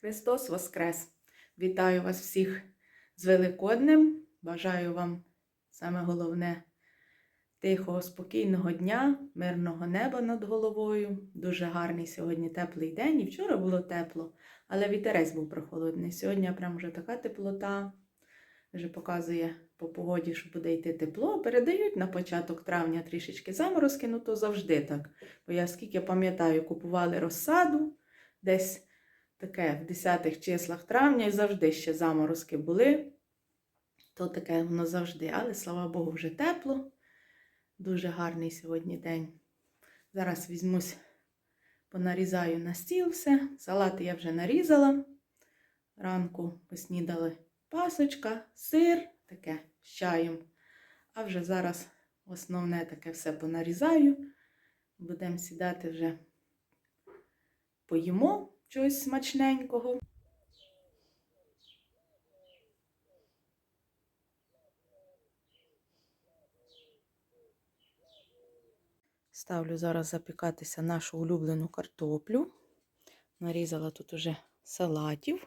Христос Воскрес! Вітаю вас всіх з Великоднем. Бажаю вам саме головне тихого, спокійного дня, мирного неба над головою. Дуже гарний сьогодні теплий день. І вчора було тепло, але вітерець був прохолодний. Сьогодні прям вже така теплота. Вже показує по погоді, що буде йти тепло. Передають на початок травня трішечки заморозки, ну то завжди так. Бо я скільки пам'ятаю, купували розсаду десь таке в 10 числах травня і завжди ще заморозки були. То таке воно завжди. Але слава Богу, вже тепло. Дуже гарний сьогодні день. Зараз візьмусь, понарізаю на стіл все. Салати я вже нарізала. Ранку поснідали пасочка, сир, таке з чаєм. А вже зараз основне таке все понарізаю. Будемо сідати вже поїмо чогось смачненького. Ставлю зараз запікатися нашу улюблену картоплю. Нарізала тут уже салатів.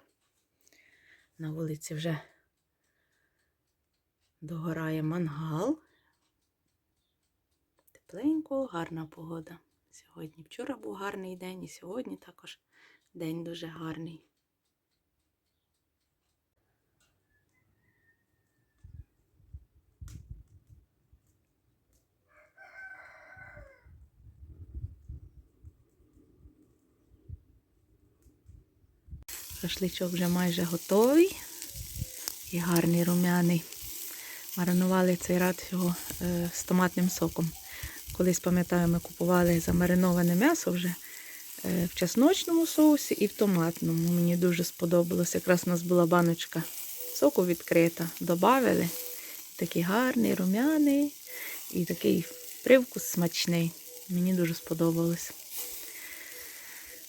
На вулиці вже догорає мангал. Тепленько, гарна погода. Сьогодні вчора був гарний день, і сьогодні також день дуже гарний. Шашличок вже майже готовий і гарний рум'яний. Маринували цей рад його е, з томатним соком. Колись, пам'ятаю, ми купували замариноване м'ясо вже в чесночному соусі і в томатному. Мені дуже сподобалось. Якраз у нас була баночка соку відкрита. Добавили. Такий гарний, рум'яний і такий привкус смачний. Мені дуже сподобалось.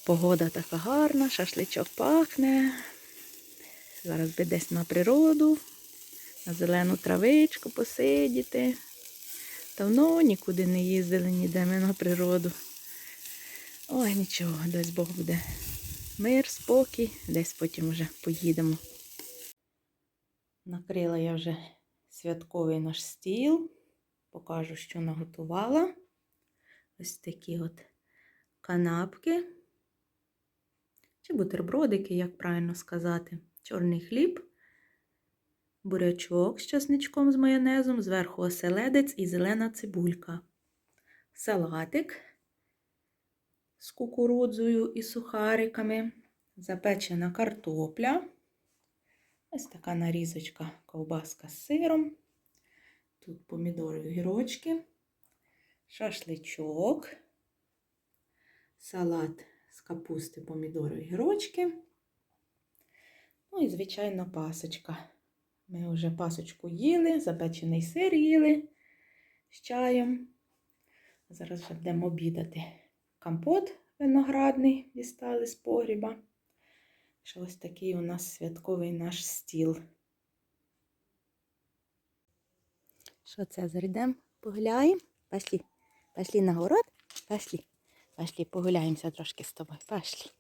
Погода така гарна, шашличок пахне. Зараз би десь на природу, на зелену травичку посидіти. Давно нікуди не їздили, ніде ми на природу. Ой, нічого, дасть Бог буде мир, спокій, десь потім вже поїдемо. Накрила я вже святковий наш стіл. Покажу, що наготувала. Ось такі от канапки. Чи бутербродики, як правильно сказати. Чорний хліб, бурячок з часничком з майонезом, зверху оселедець і зелена цибулька. Салатик з кукурудзою і сухариками, запечена картопля. Ось така нарізочка ковбаска з сиром. Тут помідори огірочки, шашличок, салат з капусти, помідори огірочки. Ну і, звичайно, пасочка. Ми вже пасочку їли, запечений сир їли з чаєм. Зараз вже будемо обідати. Компот виноградний дістали з погріба. Що ось такий у нас святковий наш стіл. Що це зайдемо? Погуляємо? Пошли. Пошли на город? Пошли. Пошли, погуляємося трошки з тобою. Пошли.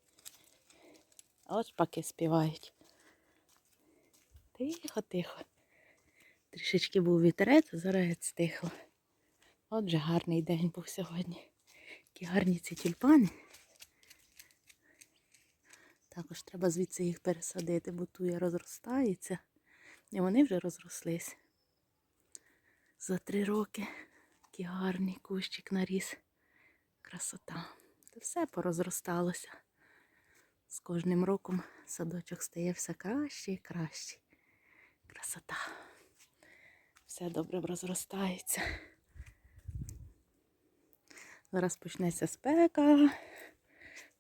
От паки співають. Тихо, тихо. Трішечки був вітерець, зараз стихло. Отже, гарний день був сьогодні. Які гарні ці тюльпани. Також треба звідси їх пересадити, бо туя розростається. І вони вже розрослись. За три роки такий гарний кущик наріс. Красота. Та все порозросталося. З кожним роком садочок стає все краще і краще. Красота. Все добре розростається. Зараз почнеться спека,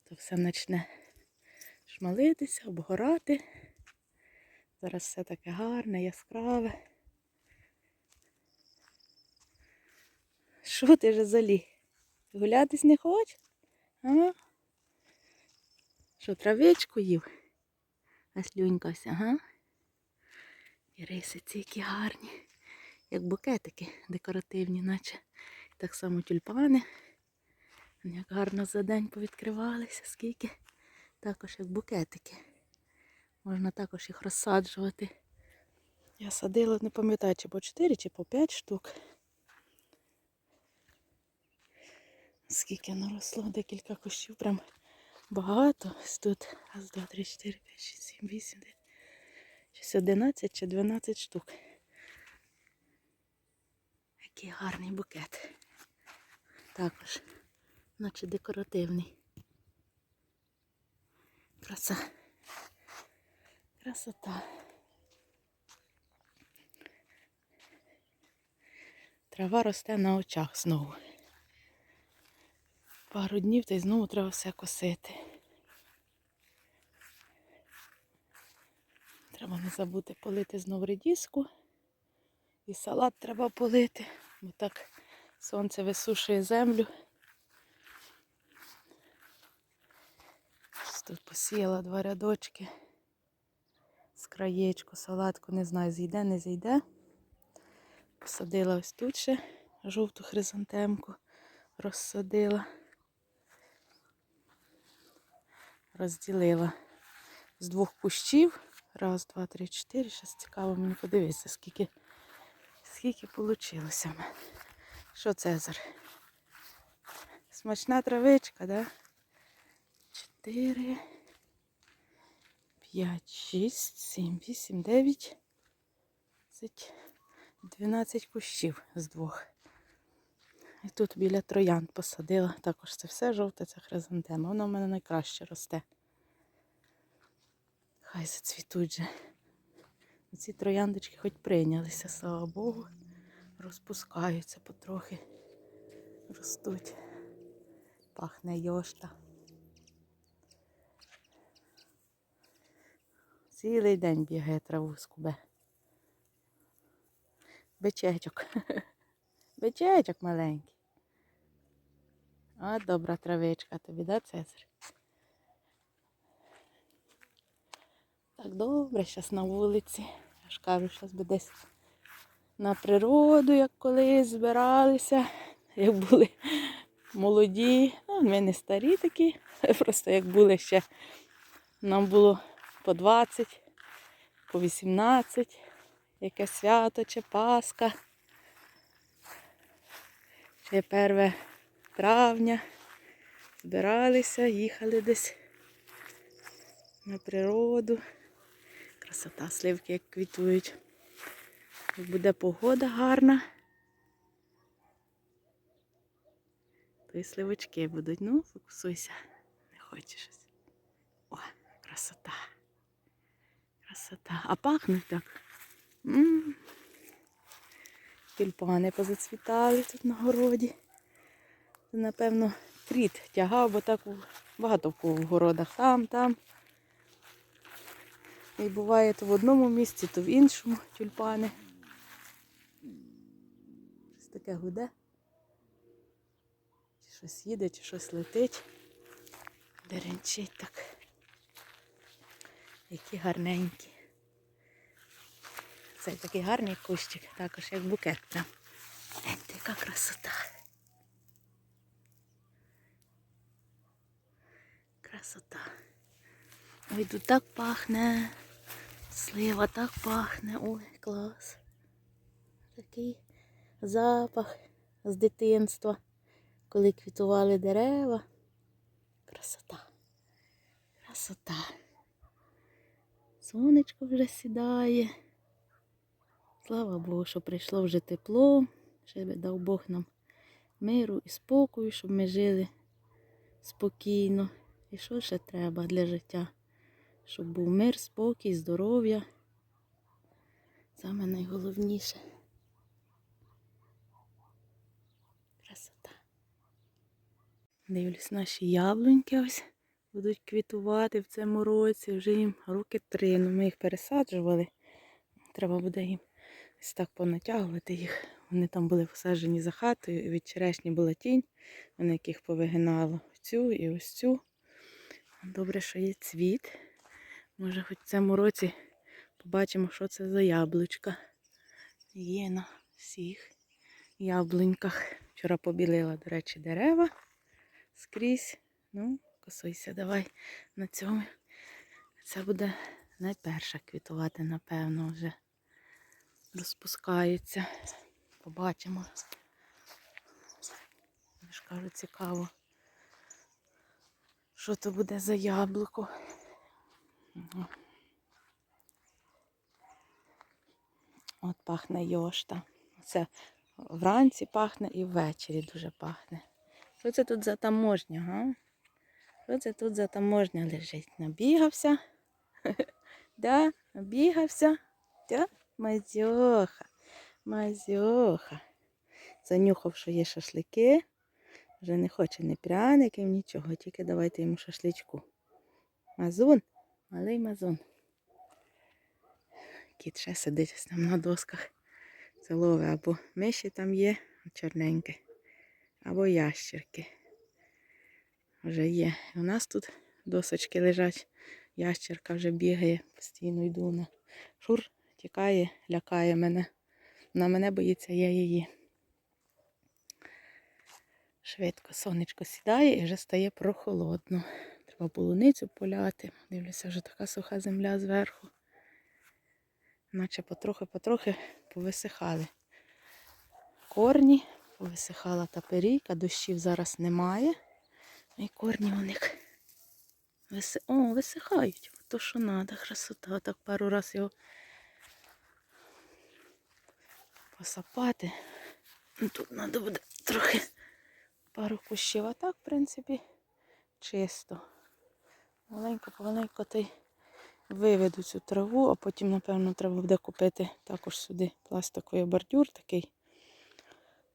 то все почне шмалитися, обгорати. Зараз все таке гарне, яскраве. Що ти вже залі? Гулятись не хочеш? Ага. Що, травичку їв? А слюнькався, ага? І рисиці які гарні, як букетики декоративні, наче так само тюльпани. Як гарно за день повідкривалися, скільки. Також як букетики. Можна також їх розсаджувати. Я садила, не пам'ятаю, чи по 4, чи по 5 штук. Скільки наросло, декілька кущів, прям багато. Ось тут раз, два, три, чотири, п'ять, шість, сім, вісім, дев'ять. Щось 11 чи 12 штук. Який гарний букет. Також, наче декоративний. Краса. Красота. Трава росте на очах знову. Пару днів та й знову треба все косити. Треба не забути полити знову редіску. І салат треба полити, бо так сонце висушує землю. Ось Тут посіяла два рядочки з краєчку, салатку, не знаю, зійде, не зійде. Посадила ось тут ще жовту хризантемку, розсадила, розділила з двох кущів. Раз, два, три, чотири. Щас цікаво мені подивитися, скільки, скільки вийшло. Що Цезар? Смачна травичка, да? Чотири, п'ять, шість, сім, вісім, дев'ять, десять, дванадцять кущів з двох. І тут біля троянд посадила. Також це все жовте, це хризантема. Воно в мене найкраще росте. Хай зацвітуть же. Ці трояндочки хоч прийнялися, слава Богу. Розпускаються потрохи. Ростуть. Пахне йошта. Цілий день бігає траву скубе. Бичечок. Бичечок маленький. А добра травичка тобі, да, Цезар? Так добре, зараз на вулиці. Я ж кажу, зараз би десь на природу, як колись збиралися, як були молоді. Ну, ми не старі такі, просто як були ще, нам було по 20, по 18, яке свято чи Пасха. Ще 1 травня. Збиралися, їхали десь на природу. Красота, сливки як квітують. Буде погода гарна. То і сливочки будуть. Ну, фокусуйся. Не хочеш щось. О, красота. Красота. А пахне так. Тюльпани позацвітали тут на городі. Напевно, тріт тягав, бо так багато в кого в городах. Там, там. І буває то в одному місці, то в іншому тюльпани. Щось таке гуде. Чи щось їде, чи щось летить. Деренчить так. Які гарненькі. Це такий гарний кущик, також як букет прям. Гляньте, яка красота. Красота. Ой, тут так пахне. Слива так пахне. Ой, клас. Такий запах з дитинства, коли квітували дерева. Красота. Красота. Сонечко вже сідає. Слава Богу, що прийшло вже тепло. Ще би дав Бог нам миру і спокою, щоб ми жили спокійно. І що ще треба для життя? Щоб був мир, спокій, здоров'я. Саме найголовніше. Красота. Дивлюсь, наші яблуньки ось будуть квітувати в цьому році. Вже їм роки три. Ну, ми їх пересаджували. Треба буде їм ось так понатягувати їх. Вони там були посаджені за хатою, і від черешні була тінь, вони яких повигинало цю і ось цю. Добре, що є цвіт. Може, хоч в цьому році побачимо, що це за яблучка. Є на всіх яблуньках. Вчора побілила, до речі, дерева скрізь. Ну, косуйся, давай на цьому. Це буде найперша квітувати, напевно, вже розпускаються. Побачимо. Я ж кажу, цікаво. Що то буде за яблуко? От пахне йошта. Це вранці пахне і ввечері дуже пахне. Що це тут за таможня, га? Що це тут за таможня лежить? Набігався? Да, набігався? Да? Мазьоха, мазьоха. Занюхав, що є шашлики. Вже не хоче ні пряників, нічого, тільки давайте йому шашличку. Мазун, малий мазун. Кіт ще сидить там на досках. Це лове або миші там є, чорненьке, або ящерки. Вже є. У нас тут досочки лежать. Ящерка вже бігає, постійно йду на шур, тікає, лякає мене. На мене боїться я її. Швидко сонечко сідає і вже стає прохолодно. Треба полуницю поляти. Дивлюся, вже така суха земля зверху. Наче потрохи-потрохи повисихали корні, повисихала та перійка, дощів зараз немає. І корні у них виси... О, висихають. То, що треба, красота. Так пару раз його посапати. Ну, Тут треба буде трохи пару кущів, а так, в принципі, чисто. Маленько, маленько та й виведу цю траву, а потім, напевно, треба буде купити також сюди пластиковий бордюр такий.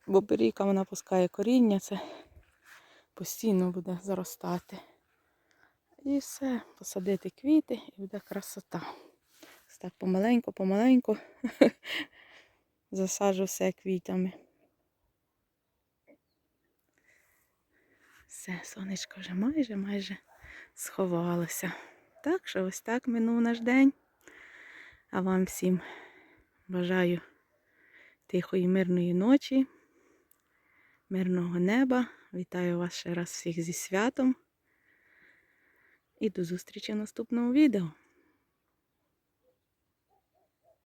Бо перійка вона пускає коріння, це постійно буде заростати. І все, посадити квіти і буде красота. Ось так помаленьку, помаленьку засаджу все квітами. Все, сонечко вже майже майже сховалося. Так що ось так минув наш день. А вам всім бажаю тихої, мирної ночі, мирного неба. Вітаю вас ще раз всіх зі святом. І до зустрічі в наступному відео.